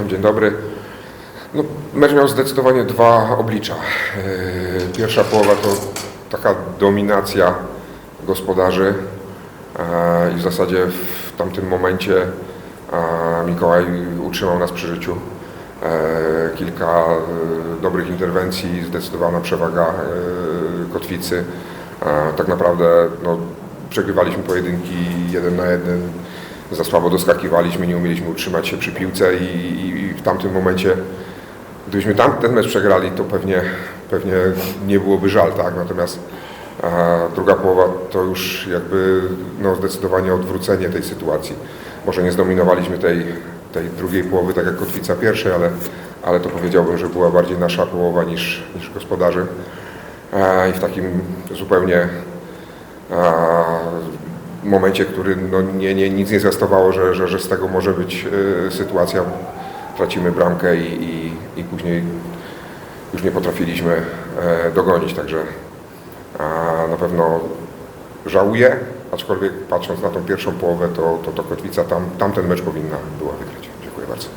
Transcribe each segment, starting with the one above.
Witam, dzień dobry. No, mecz miał zdecydowanie dwa oblicza. Yy, Pierwsza połowa to taka dominacja gospodarzy e, i w zasadzie w tamtym momencie e, Mikołaj utrzymał nas przy życiu. E, Kilka e, dobrych interwencji, zdecydowana przewaga e, Kotwicy. E, Tak naprawdę no, przegrywaliśmy pojedynki jeden na jeden, za słabo doskakiwaliśmy, nie umieliśmy utrzymać się przy piłce i, i, i w tamtym momencie, gdybyśmy tam ten mecz przegrali, to pewnie, pewnie nie byłoby żal, tak? Natomiast e, druga połowa to już jakby no, zdecydowanie odwrócenie tej sytuacji. Może nie zdominowaliśmy tej, tej drugiej połowy, tak jak Kotwica pierwszej, ale, ale to powiedziałbym, że była bardziej nasza połowa niż, niż gospodarzy. I w takim zupełnie a, momencie, który no, nie, nie, nic nie zwiastowało, że, że, że z tego może być e, sytuacja. Tracimy bramkę i, i, i później już nie potrafiliśmy e, dogonić, także a, na pewno żałuję, aczkolwiek patrząc na tą pierwszą połowę, to, to, to Kotwica tam, tamten mecz powinna była wygrać. Dziękuję bardzo.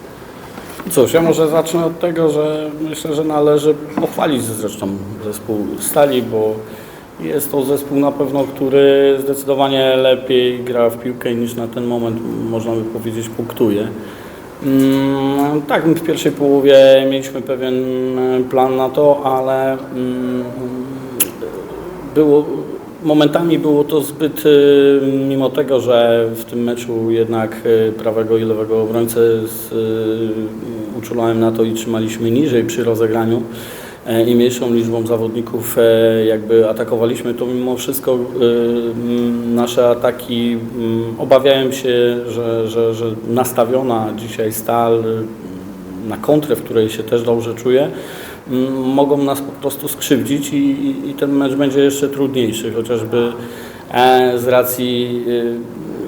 Cóż, ja może zacznę od tego, że myślę, że należy pochwalić zresztą zespół Stali, bo jest to zespół na pewno, który zdecydowanie lepiej gra w piłkę niż na ten moment, można by powiedzieć, punktuje. Mm, tak, w pierwszej połowie mieliśmy pewien e, plan na to, ale mm, było, momentami było to zbyt, y, mimo tego, że w tym meczu jednak y, prawego i lewego obrońcę y, uczulałem na to i trzymaliśmy niżej przy rozegraniu i mniejszą liczbą zawodników e, jakby atakowaliśmy, to mimo wszystko mm, nasze ataki, obawiałem się, że, że, że nastawiona dzisiaj stal na kontrę, w której się też dobrze czuję, mogą nas po prostu skrzywdzić i, i, ten mecz będzie jeszcze trudniejszy, chociażby e, z racji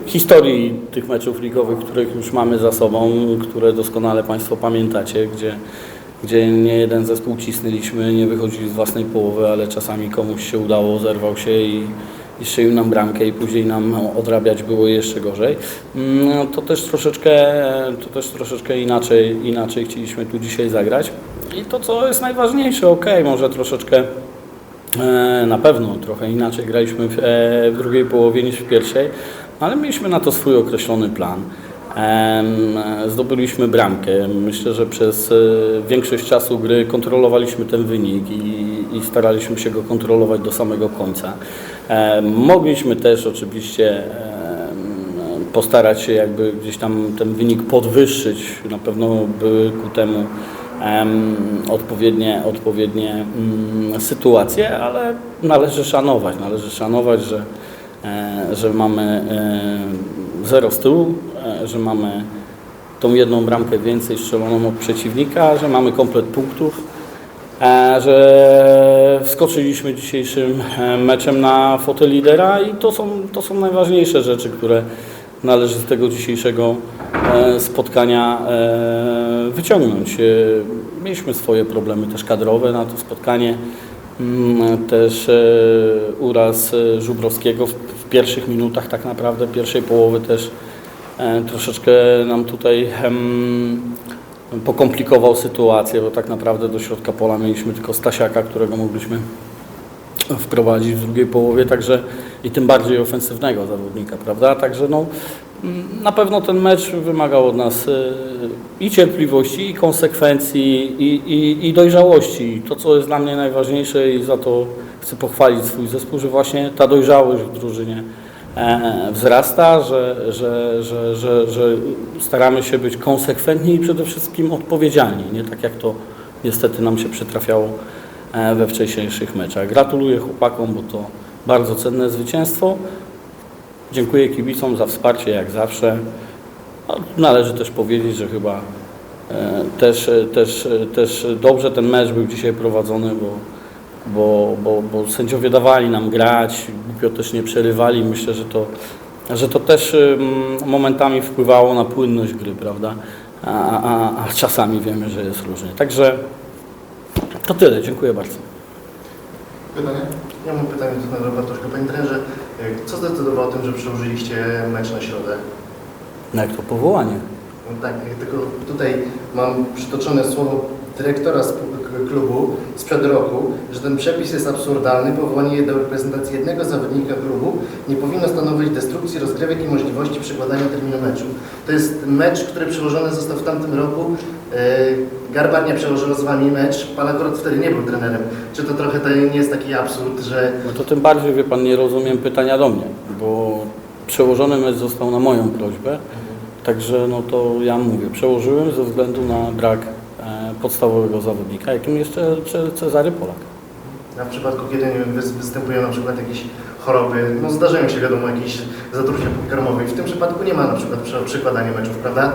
e, historii tych meczów ligowych, których już mamy za sobą, które doskonale Państwo pamiętacie, gdzie, gdzie nie jeden zespół cisnęliśmy, nie wychodzili z własnej połowy, ale czasami komuś się udało, zerwał się i, i strzelił nam bramkę i później nam odrabiać było jeszcze gorzej. Mm, To też troszeczkę, to też troszeczkę inaczej, inaczej chcieliśmy tu dzisiaj zagrać. I to, co jest najważniejsze, ok, może troszeczkę e, na pewno trochę inaczej graliśmy e, w drugiej połowie niż w pierwszej, ale mieliśmy na to swój określony plan. Zdobyliśmy bramkę. Myślę, że przez e, większość czasu gry kontrolowaliśmy ten wynik i, i staraliśmy się go kontrolować do samego końca. Mogliśmy też oczywiście postarać się jakby gdzieś tam ten wynik podwyższyć. Na pewno były ku temu em, odpowiednie, odpowiednie mm, sytuacje, ale należy szanować, należy szanować, że, e, że mamy e, zero z tyłu, że mamy tą jedną bramkę więcej strzeloną od przeciwnika, że mamy komplet punktów, e, że wskoczyliśmy dzisiejszym e, meczem na fotel lidera i to są, to są najważniejsze rzeczy, które należy z tego dzisiejszego e, spotkania wyciągnąć. Mieliśmy swoje problemy też kadrowe na to spotkanie. Mm, Też uraz Żubrowskiego w, pierwszych minutach tak naprawdę, pierwszej połowy też troszeczkę nam tutaj pokomplikował sytuację, bo tak naprawdę do środka pola mieliśmy tylko Stasiaka, którego mogliśmy wprowadzić w drugiej połowie, także i tym bardziej ofensywnego zawodnika, prawda? Także no, na pewno ten mecz wymagał od nas y, i cierpliwości, i konsekwencji, i, i, i dojrzałości. To, co jest dla mnie najważniejsze i za to chcę pochwalić swój zespół, że właśnie ta dojrzałość w drużynie e, wzrasta, że, że, że, że, że staramy się być konsekwentni i przede wszystkim odpowiedzialni, nie tak jak to niestety nam się przytrafiało e, we wcześniejszych meczach. Gratuluję chłopakom, bo to bardzo cenne zwycięstwo. Dziękuję kibicom za wsparcie jak zawsze. No, należy też powiedzieć, że chyba e, też, e, też, e, też dobrze ten mecz był dzisiaj prowadzony, bo, bo, bo, bo sędziowie dawali nam grać, głupio też nie przerywali. Myślę, że to, że to też momentami wpływało na płynność gry, prawda? A, a, a czasami wiemy, że jest różnie. Także to tyle. Dziękuję bardzo. Pytanie? Ja mam pytanie do pana Bartoszka. Panie trenerze, co zdecydowało o tym, że przełożyliście mecz na środę? No jak to powołanie? No tak, tylko tutaj mam przytoczone słowo dyrektora klubu sprzed roku, że ten przepis jest absurdalny. Powołanie do reprezentacji jednego zawodnika klubu nie powinno stanowić destrukcji rozgrywek i możliwości przekładania terminu meczu. To jest mecz, który przełożony został w tamtym roku. Yy, Garbarnia przełożyła z Wami mecz. Pan akurat wtedy nie był trenerem. Czy to trochę to nie jest taki absurd, że No to tym bardziej, wie Pan, nie rozumiem pytania do mnie, bo przełożony mecz został na moją prośbę, także no to ja mówię, przełożyłem ze względu na brak e, podstawowego zawodnika, jakim jest Ce- Ce- Cezary Polak. A w przypadku, kiedy występują na przykład jakieś choroby, no zdarzają się wiadomo jakieś zatrucia pokarmowe i w tym przypadku nie ma na przykład przy- przykładania meczów, prawda?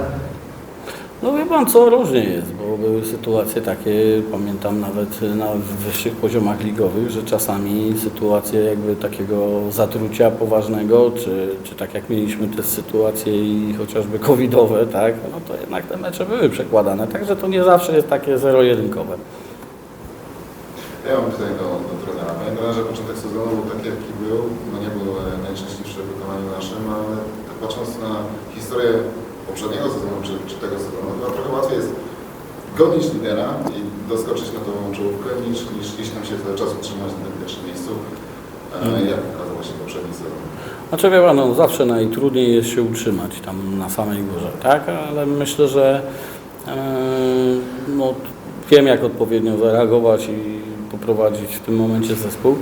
No wie Pan, co różnie jest, bo były sytuacje takie, pamiętam nawet na wyższych poziomach ligowych, że czasami sytuacje jakby takiego zatrucia poważnego, czy, czy tak jak mieliśmy te sytuacje i chociażby covidowe, tak, no to jednak te mecze były przekładane, także to nie zawsze jest takie zero-jedynkowe. Ja mam pytanie do, do trenera. Panie trenerze, początek sezonu był taki, jaki był. No nie był najszczęśliwszy w wykonaniu naszym, ale patrząc na historię poprzedniego sezonu, czy, czy tego sezonu, chyba trochę łatwiej jest gonić lidera i doskoczyć na tą czołówkę, niż, niż gdzieś tam się cały czas utrzymać na tym pierwszym miejscu, e, jak pokazał właśnie poprzedni sezon. Znaczy wie pan, no, zawsze najtrudniej jest się utrzymać tam na samej górze, tak? Ale myślę, że e, no, wiem jak odpowiednio zareagować i poprowadzić w tym momencie zespół.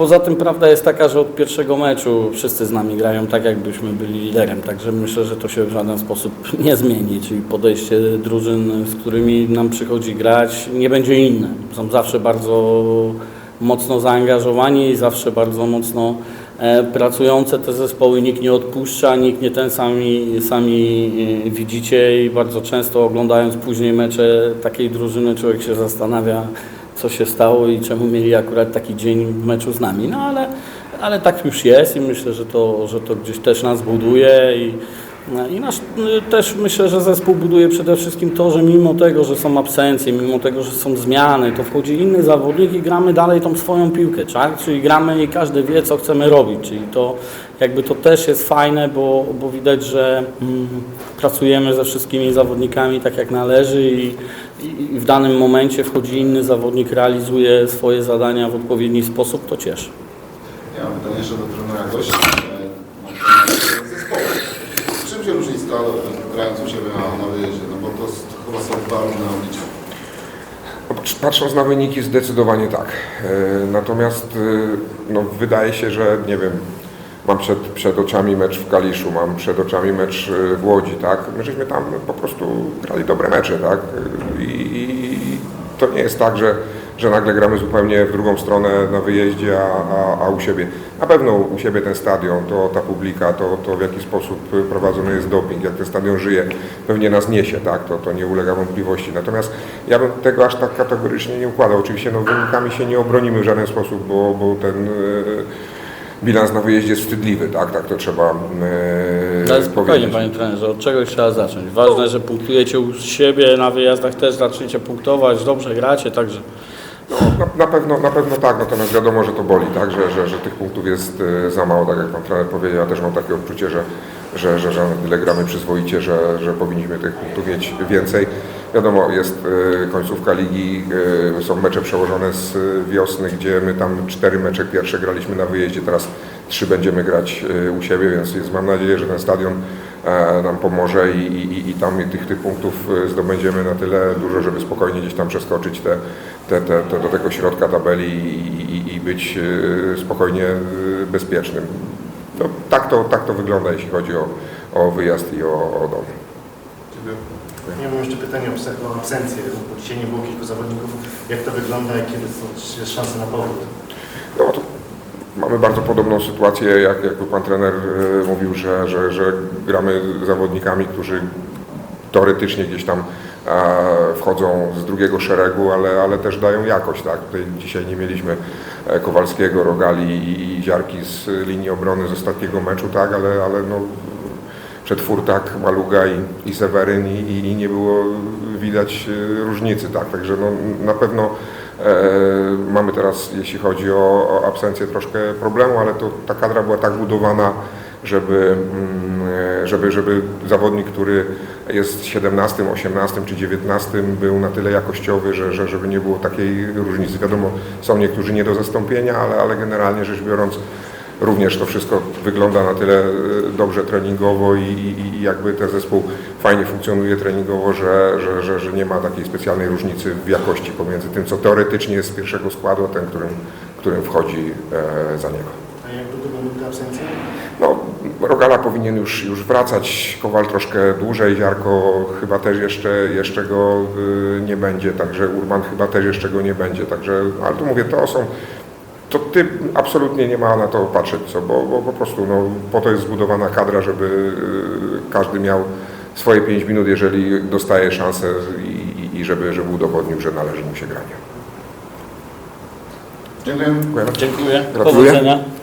Poza tym prawda jest taka, że od pierwszego meczu wszyscy z nami grają tak, jakbyśmy byli liderem, także myślę, że to się w żaden sposób nie zmieni, czyli podejście drużyn, z którymi nam przychodzi grać, nie będzie inne. Są zawsze bardzo mocno zaangażowani i zawsze bardzo mocno e, pracujące te zespoły. Nikt nie odpuszcza, nikt nie ten sami, sami e, widzicie i bardzo często oglądając później mecze takiej drużyny człowiek się zastanawia, co się stało i czemu mieli akurat taki dzień w meczu z nami. No ale, ale tak już jest i myślę, że to, że to gdzieś też nas buduje i, no i nasz, też myślę, że zespół buduje przede wszystkim to, że mimo tego, że są absencje, mimo tego, że są zmiany, to wchodzi inny zawodnik i gramy dalej tą swoją piłkę, tak? Czyli gramy i każdy wie, co chcemy robić, czyli to jakby to też jest fajne, bo, bo widać, że mm, pracujemy ze wszystkimi zawodnikami tak jak należy i, i w danym momencie wchodzi inny zawodnik, realizuje swoje zadania w odpowiedni sposób, to cieszy. Ja mam pytanie jeszcze do trenera zespołu. Czym się różni Stal grając u siebie na, na wyjeździe? No bo to chyba są dwa różne oblicza. Patrząc na wyniki zdecydowanie tak. E, Natomiast e, no, wydaje się, że nie wiem, mam przed, przed oczami mecz w Kaliszu, mam przed oczami mecz e, w Łodzi, tak? My żeśmy tam po prostu grali dobre mecze, tak? I, to nie jest tak, że, że nagle gramy zupełnie w drugą stronę na wyjeździe, a, a, a u siebie. Na pewno u siebie ten stadion, to ta publika, to, to w jaki sposób prowadzony jest doping, jak ten stadion żyje, pewnie nas niesie, tak? To, to nie ulega wątpliwości. Natomiast ja bym tego aż tak kategorycznie nie układał. Oczywiście no, wynikami się nie obronimy w żaden sposób, bo, bo ten e, bilans na wyjeździe jest wstydliwy, tak? Tak to trzeba e, Ale spokojnie, powiedzieć. panie trenerze, od czegoś trzeba zacząć. Ważne, że punktujecie u siebie, na wyjazdach też zaczniecie punktować, dobrze gracie, także No, na, na, pewno, na pewno tak, natomiast wiadomo, że to boli, tak, że, że, że tych punktów jest e, za mało, tak jak pan trener powiedział, ja też mam takie odczucie, że, że, że, że na tyle gramy przyzwoicie, że, że powinniśmy tych punktów mieć więcej. Wiadomo, jest e, końcówka ligi, e, są mecze przełożone z wiosny, gdzie my tam cztery mecze pierwsze graliśmy na wyjeździe, teraz trzy będziemy grać e, u siebie, więc, mam nadzieję, że ten stadion nam pomoże i, i, i tam tych, tych punktów zdobędziemy na tyle dużo, żeby spokojnie gdzieś tam przeskoczyć te, te, te, te do tego środka tabeli i, i, być spokojnie bezpiecznym. No, tak, to, tak to wygląda, jeśli chodzi o, o wyjazd i o, o dom. Ja mam jeszcze pytanie o abse- o absencję, bo dzisiaj nie było kilku zawodników. Jak to wygląda i kiedy są szanse na powrót? No, to mamy bardzo podobną sytuację, jak, jak pan trener e, mówił, że, że, że gramy zawodnikami, którzy teoretycznie gdzieś tam e, wchodzą z drugiego szeregu, ale, ale też dają jakość. Tak? Tutaj dzisiaj nie mieliśmy e, Kowalskiego, Rogali i, Ziarki z linii obrony z ostatniego meczu, tak? ale, ale no, Przetwórtak, Maluga i, i Seweryn i, i, nie było widać e, różnicy. Tak? Także no, na pewno e, mamy teraz, jeśli chodzi o, o absencję, troszkę problemu, ale to ta kadra była tak budowana żeby, mm, żeby, żeby zawodnik, który jest 17, 18 czy 19 był na tyle jakościowy, że, że żeby nie było takiej różnicy. Wiadomo, są niektórzy nie do zastąpienia, ale, ale generalnie rzecz biorąc również to wszystko wygląda na tyle e, dobrze treningowo i, i, i jakby ten zespół fajnie funkcjonuje treningowo, że, że, że, że nie ma takiej specjalnej różnicy w jakości pomiędzy tym, co teoretycznie jest z pierwszego składu, a tym, którym, którym wchodzi e, za niego. A jak długo będą te absencje? No, Rogala powinien już, już wracać, Kowal troszkę dłużej, Jarko chyba też jeszcze, jeszcze go y, nie będzie, także Urban chyba też jeszcze go nie będzie, także, ale tu mówię, to są, to ty absolutnie nie ma na to patrzeć, co, bo, bo po prostu no, po to jest zbudowana kadra, żeby y, każdy miał swoje 5 minut, jeżeli dostaje szansę i, i, i żeby, żeby udowodnił, że należy mu się granie. Dziękuję. Dziękuję. Dziękuję. Gratuluję. Powodzenia.